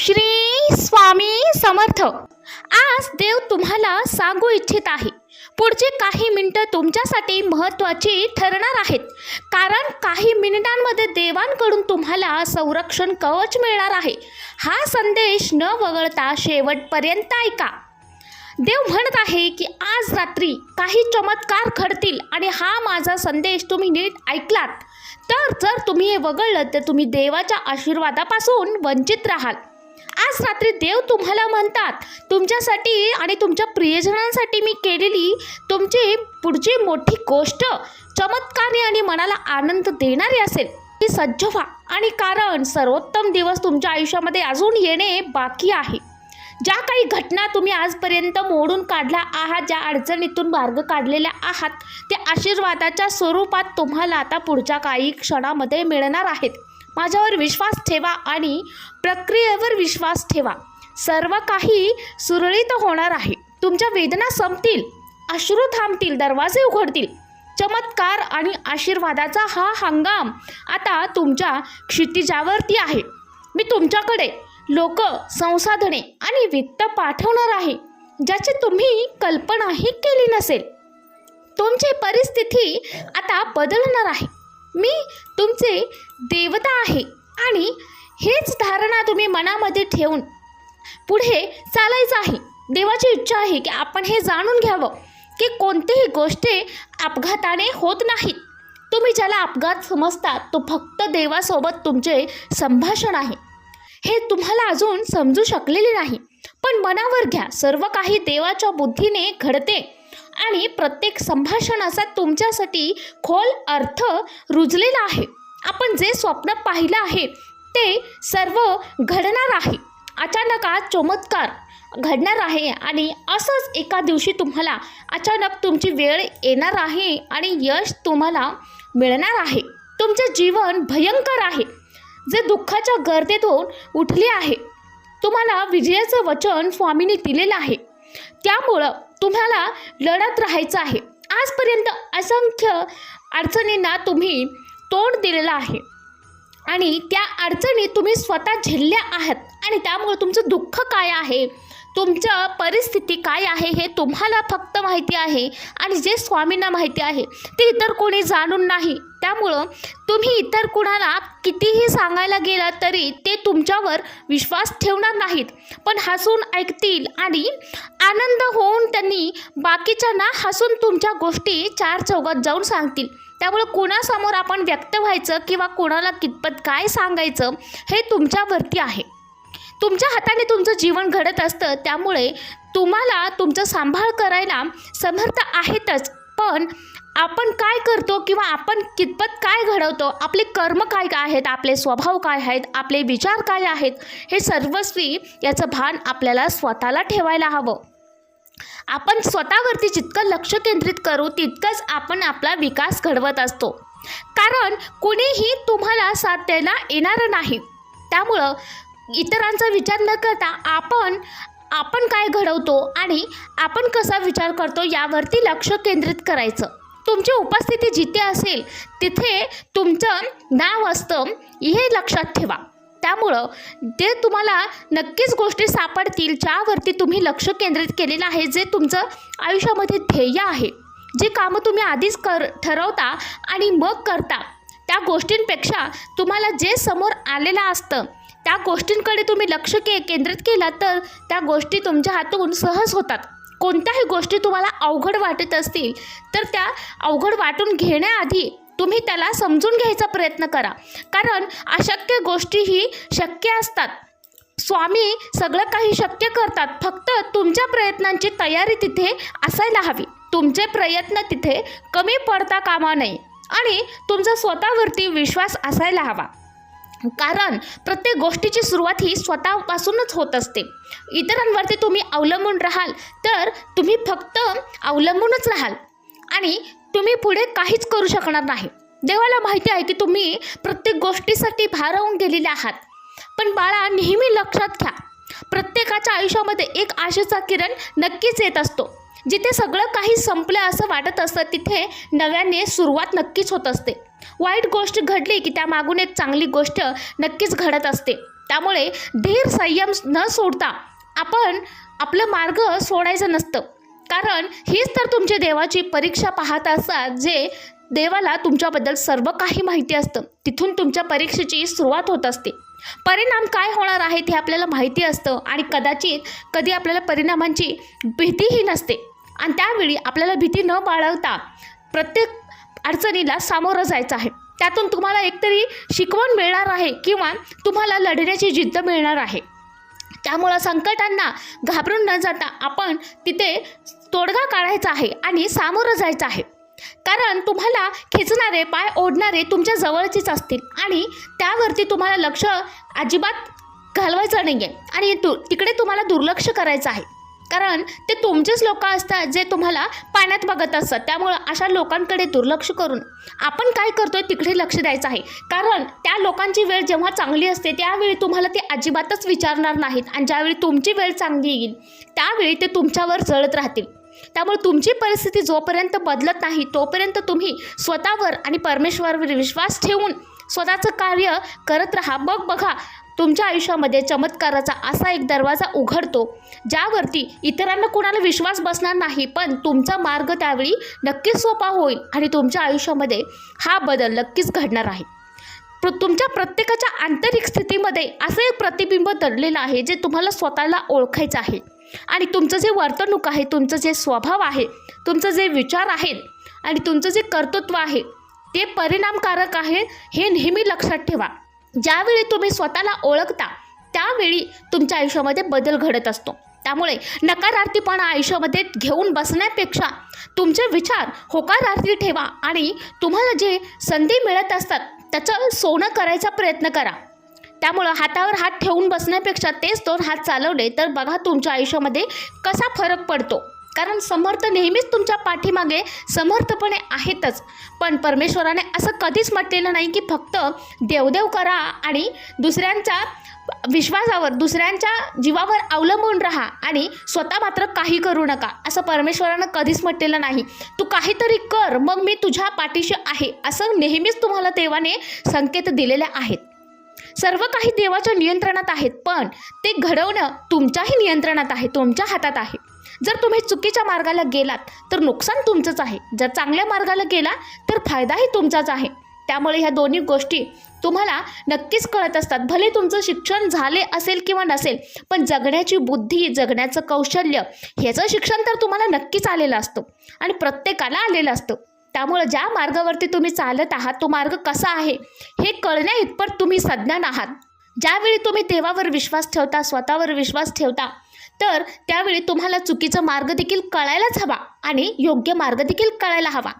श्री स्वामी समर्थ. आज देव तुम्हाला सांगू इच्छित आहे. पुढचे काही मिनिटं तुमच्यासाठी महत्त्वाची ठरणार आहेत. कारण काही मिनिटांमध्ये देवांकडून तुम्हाला संरक्षण कवच मिळणार आहे. हा संदेश न वगळता शेवटपर्यंत ऐका. देव म्हणत आहे की आज रात्री काही चमत्कार घडतील आणि हा माझा संदेश तुम्ही नीट ऐकलात. तर जर तुम्ही हे वगळलं तर तुम्ही देवाच्या आशीर्वादापासून वंचित राहाल. आज रात्री देव तुम्हाला म्हणतात तुमच्यासाठी आणि तुमच्या प्रियजनांसाठी मी केलेली तुमची पुढची मोठी गोष्ट चमत्कारी आणि मनाला आनंद देणारी असेल. ती सज्ज व्हा. आणि कारण सर्वोत्तम दिवस तुमच्या आयुष्यामध्ये अजून येणे बाकी आहे. ज्या काही घटना तुम्ही आजपर्यंत मोडून काढल्या आहात ज्या अडचणीतून मार्ग काढलेल्या आहात ते आशीर्वादाच्या स्वरूपात तुम्हाला आता पुढच्या काही क्षणामध्ये मिळणार आहेत. माझ्यावर विश्वास ठेवा आणि प्रक्रियेवर विश्वास ठेवा. सर्व काही सुरळीत होणार आहे. तुमच्या वेदना संपतील अश्रू थांबतील दरवाजे उघडतील. चमत्कार आणि आशीर्वादाचा हा हंगाम आता तुमच्या क्षितिजावरती आहे. मी तुमच्याकडे लोक संसाधने आणि वित्त पाठवणार आहे ज्याची तुम्ही कल्पनाही केली नसेल. तुमची परिस्थिती आता बदलणार आहे. मी तुमचे देवता आहे आणि हेच धारणा तुम्ही मनामध्ये ठेवून पुढे चालायचं आहे. देवाची इच्छा आहे की आपण हे जाणून घ्यावं की कोणतीही गोष्टी अपघाताने होत नाहीत. तुम्ही ज्याला अपघात समजता तो फक्त देवासोबत तुमचे संभाषण आहे. हे तुम्हाला अजून समजू शकलेले नाही. पण मनावर घ्या सर्व काही देवाच्या बुद्धीने घडते. आणि प्रत्येक संभाषणाचा तुमच्यासाठी खोल अर्थ रुजलेला आहे. आपण जे स्वप्न पाहिलं आहे ते सर्व घडणार आहे. अचानक आज चमत्कार घडणार आहे आणि असंच एका दिवशी तुम्हाला अचानक तुमची वेळ येणार आहे आणि यश तुम्हाला मिळणार आहे. तुमचे जीवन भयंकर आहे. जे दुःखाच्या गर्दीतून उठले आहे तुम्हाला विजयाचं वचन स्वामीने दिलेलं आहे. त्यामुळं तुम्हाला लढत राहायचं आहे. आजपर्यंत असंख्य अडचणींना तुम्ही तोंड दिलेलं आहे. आणि त्या अडचणी तुम्ही स्वतः झेलल्या आहात. आणि त्यामुळे तुमचं दुःख काय आहे? तुमच्या परिस्थिती काय आहे हे तुम्हाला फक्त माहिती आहे आणि जे स्वामींना माहिती आहे ते इतर कोणी जाणून नाही. त्यामुळं तुम्ही इतर कुणाला कितीही सांगायला गेलात तरी ते तुमच्यावर विश्वास ठेवणार नाहीत. पण हसून ऐकतील आणि आनंद होऊन त्यांनी बाकीच्यांना हसून तुमच्या गोष्टी चार चौघात जाऊन सांगतील. त्यामुळं कोणासमोर आपण व्यक्त व्हायचं किंवा कोणाला कितपत काय सांगायचं हे तुमच्यावरती आहे. तुमच्या हाताने तुमचं जीवन घडत असतं त्यामुळे तुम्हाला तुमचं सांभाळ करायला समर्थ आहेतच. पण आपण काय करतो किंवा आपण कितपत काय घडवतो आपले कर्म काय आहेत आपले स्वभाव काय आहेत आपले विचार काय आहेत हे सर्वस्वी याचं भान आपल्याला स्वतःला ठेवायला हवं. आपण स्वतःवरती जितकं लक्ष केंद्रित करू तितकंच आपण आपला विकास घडवत असतो. कारण कुणीही तुम्हाला साथ द्यायला येणार नाही. त्यामुळं इतरांचा विचार न करता आपण आपण काय घडवतो आणि आपण कसा विचार करतो यावरती लक्ष केंद्रित करायचं. तुमची उपस्थिती जिथे असेल तिथे तुमचं नाव असतं हे लक्षात ठेवा. त्यामुळं ते तुम्हाला नक्कीच गोष्टी सापडतील ज्यावरती तुम्ही लक्ष केंद्रित केलेलं आहे जे तुमचं आयुष्यामध्ये ध्येय आहे. जे कामं तुम्ही आधीच कर ठरवता आणि मग करता त्या गोष्टींपेक्षा तुम्हाला जे समोर आलेलं असतं त्या गोष्टींकडे तुम्ही लक्ष के केंद्रित केलं तर त्या गोष्टी तुमच्या हातून सहज होतात. कोणत्याही गोष्टी तुम्हाला अवघड वाटत असतील तर त्या अवघड वाटून घेण्याआधी तुम्ही त्याला समजून घ्यायचा प्रयत्न करा. कारण अशक्य गोष्टीही शक्य असतात. स्वामी सगळं काही शक्य करतात फक्त तुमच्या प्रयत्नांची तयारी तिथे असायला हवी. तुमचे प्रयत्न तिथे कमी पडता कामा नये आणि तुमचा स्वतःवरती विश्वास असायला हवा. कारण प्रत्येक गोष्टीची सुरुवात ही स्वतःपासूनच होत असते. इतरांवरती तुम्ही अवलंबून राहाल तर तुम्ही फक्त अवलंबूनच राहाल. आणि तुम्ही पुढे काहीच करू शकणार नाही. देवाला माहिती आहे की तुम्ही प्रत्येक गोष्टीसाठी भारावून गेलेले आहात. पण बाळा नेहमी लक्षात घ्या. प्रत्येकाच्या आयुष्यामध्ये एक आशेचा किरण नक्कीच येत असतो. जिथे सगळं काही संपलं असं वाटत असतं तिथे नव्याने सुरुवात नक्कीच होत असते. वाईट गोष्ट घडली की त्यामागून एक चांगली गोष्ट नक्कीच घडत असते. त्यामुळे धीर संयम न सोडता आपण आपलं मार्ग सोडायचं नसतं. कारण हीच तर तुमची देवाची परीक्षा पाहत असतात जे देवाला तुमच्याबद्दल सर्व काही माहिती असतं. तिथून तुमच्या परीक्षेची सुरुवात होत असते. परिणाम काय होणार आहेत हे आपल्याला माहिती असतं आणि कदाचित कधी आपल्याला परिणामांची भीतीही नसते. आणि त्यावेळी आपल्याला भीती न बाळगता प्रत्येक अडचणीला सामोरं जायचं आहे. त्यातून तुम्हाला एकतरी शिकवण मिळणार आहे किंवा तुम्हाला लढण्याची जिद्द मिळणार आहे. त्यामुळं संकटांना घाबरून न जाता आपण तिथे तोडगा काढायचा आहे आणि सामोरं जायचं आहे. कारण तुम्हाला खेचणारे पाय ओढणारे तुमच्या जवळचेच असतील आणि त्यावरती तुम्हाला लक्ष अजिबात घालवायचं नाही आहे आणि तु तिकडे तुम्हाला दुर्लक्ष करायचं आहे. कारण ते तुमचेच लोक असतात जे तुम्हाला पाण्यात बघत असतात. त्यामुळं अशा लोकांकडे दुर्लक्ष करून आपण काय करतोय तिकडे लक्ष द्यायचं आहे. कारण त्या लोकांची वेळ जेव्हा चांगली असते त्यावेळी तुम्हाला ते अजिबातच विचारणार नाहीत आणि ज्यावेळी तुमची वेळ चांगली येईल त्यावेळी ते तुमच्यावर जळत राहतील. त्यामुळे तुमची परिस्थिती जोपर्यंत बदलत नाही तोपर्यंत तुम्ही स्वतःवर आणि परमेश्वरवर विश्वास ठेवून स्वतःचं कार्य करत राहा. मग बघा तुमच्या आयुष्यामध्ये चमत्काराचा असा एक दरवाजा उघडतो ज्यावरती इतरांना कोणाला विश्वास बसणार नाही पण तुमचा मार्ग त्यावेळी नक्कीच सोपा होईल आणि तुमच्या आयुष्यामध्ये हा बदल नक्कीच घडणार आहे. प्र तुमच्या प्रत्येकाच्या आंतरिक स्थितीमध्ये असं एक प्रतिबिंब दडलेलं आहे जे तुम्हाला स्वतःला ओळखायचं आहे. आणि तुमचं जे वर्तणूक आहे तुमचं जे स्वभाव आहे तुमचं जे विचार आहेत आणि तुमचं जे कर्तृत्व आहे ते परिणामकारक आहे हे नेहमी लक्षात ठेवा. ज्यावेळी तुम्ही स्वतःला ओळखता त्यावेळी तुमच्या आयुष्यामध्ये बदल घडत असतो. त्यामुळे नकारार्थीपणा आयुष्यामध्ये घेऊन बसण्यापेक्षा तुमचे विचार होकारार्थी ठेवा आणि तुम्हाला जे संधी मिळत असतात त्याचं सोनं करायचा प्रयत्न करा. त्यामुळं हातावर हात ठेवून बसण्यापेक्षा तेच दोन हात चालवले तर बघा तुमच्या आयुष्यामध्ये कसा फरक पडतो. कारण समर्थ नेहमीच तुमच्या पाठीमागे समर्थपणे आहेतच. पण परमेश्वराने असं कधीच म्हटलेलं नाही की फक्त देवदेव करा आणि दुसऱ्यांच्या विश्वासावर दुसऱ्यांच्या जीवावर अवलंबून राहा आणि स्वतः मात्र काही करू नका असं परमेश्वरानं कधीच म्हटलेलं नाही. तू काहीतरी कर मग मी तुझ्या पाठीशी आहे असं नेहमीच तुम्हाला देवाने संकेत दिलेले आहेत. सर्व काही देवाच्या नियंत्रणात आहेत पण ते घडवणं तुमच्याही नियंत्रणात आहे तुमच्या हातात आहे. जर तुम्ही चुकीच्या मार्गाला गेलात तर नुकसान तुमचंच आहे. जर चांगल्या मार्गाला गेला तर फायदाही तुमचाच आहे. त्यामुळे ह्या दोन्ही गोष्टी तुम्हाला नक्कीच कळत असतात. भले तुमचं शिक्षण झाले असेल किंवा नसेल पण जगण्याची बुद्धी जगण्याचं कौशल्य ह्याचं शिक्षण तर तुम्हाला नक्कीच आलेलं असतं आणि प्रत्येकाला आलेलं असतं. त्यामुळं ज्या मार्गावरती तुम्ही चालत आहात तो मार्ग कसा आहे हे कळण्या इतपत तुम्ही सज्ञान आहात. ज्यावेळी तुम्ही देवावर विश्वास ठेवता स्वतःवर विश्वास ठेवता तर त्यावेळी तुम्हाला चुकीचा मार्ग देखील कळायलाच हवा आणि योग्य मार्ग देखील कळायला हवा.